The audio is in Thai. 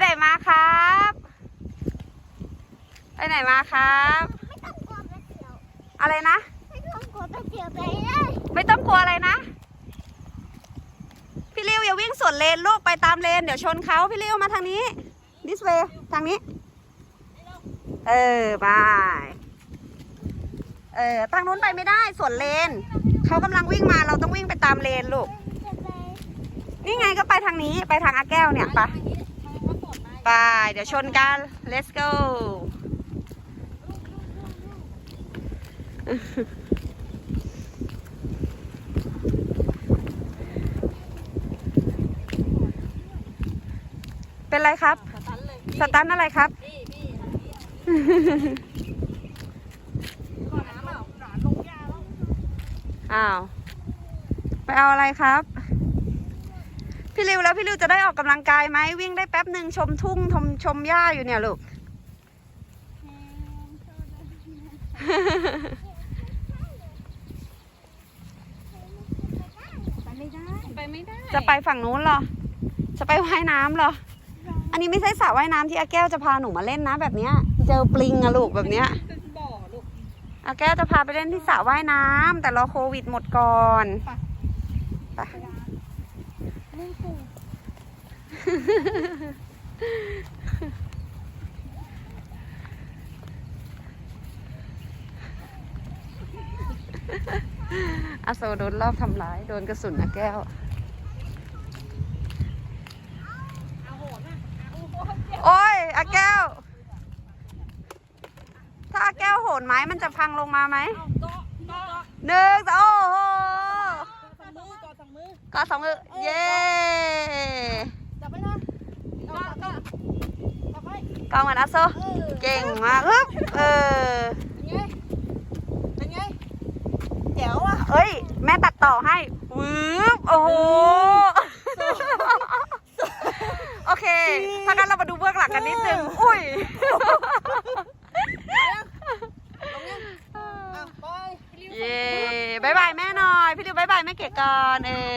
ไหนมาครับ ไปไหนมาครับ ไม่ต้องกลัวไปเที่ยวอะไรนะ ไม่ต้องกลัวไปเที่ยวไปเลยไม่ต้องกลัวอะไรนะ พี่ริวอย่าวิ่งสวนเลนลูกไปตามเลน เดี๋ยวชนเขาพี่ริวมาทางนี้ this way ทางนี้ เออบายเออทางนู้นไปไม่ได้สวนเลนเขากำลังวิ่งมาเราต้องวิ่งไปตามเลนลูกจะไปนี่ไงก็ไปทางนี้ไปทางอาแก้วเนี่ยไปะ ไป เดี๋ยวชนกัน let's go เป็นไรครับ สตันอะไรครับ อ้าว ไปเอาอะไรครับ พี่ริวแล้วพี่ริวจะได้ออกกำลังกายไหมวิ่งได้แป๊บหนึ่งชมทุ่งชมชมหญ้าอยู่เนี่ยลูกไปไม่ได้ไปไม่ได้จะไปฝั่งนู้นเหรอ จะไปว่ายน้ำเหรอ อันนี้ไม่ใช่สระว่ายน้ำที่อาแก้วจะพาหนูมาเล่นนะแบบเนี้ย เจอปลิงอะลูกแบบเนี้ยคือบ่อลูกอาแก้วจะพาไปเล่นที่สระว่ายน้ำแต่รอโควิดหมดก่อนไป อาโซโดนรอบทำร้าย โดนกระสุนอาแก้วโอ้ยอาแก้ว ถ้าอาแก้วโหนไม้มันจะพังลงมาไหมหนึ่งสองโอ้โห สองมือก่อนสองมือ ก็สองมือเย้จับไว้นะก็ก็จับไว้กองเหมือนอาโซเออเก่งมากฮึบเออเป็นไงเป็นไงแจ๋วอะเอ้ย แม่ตัดต่อให้วืบโอ้โหโอเค ถ้างั้นเรามาดูเบื้องหลังกันนิดนึง อุ้ยลงยังอะไปเย้บายบายแม่หน่อย พี่ดิวบายบายแม่เก๋ก่อนเออ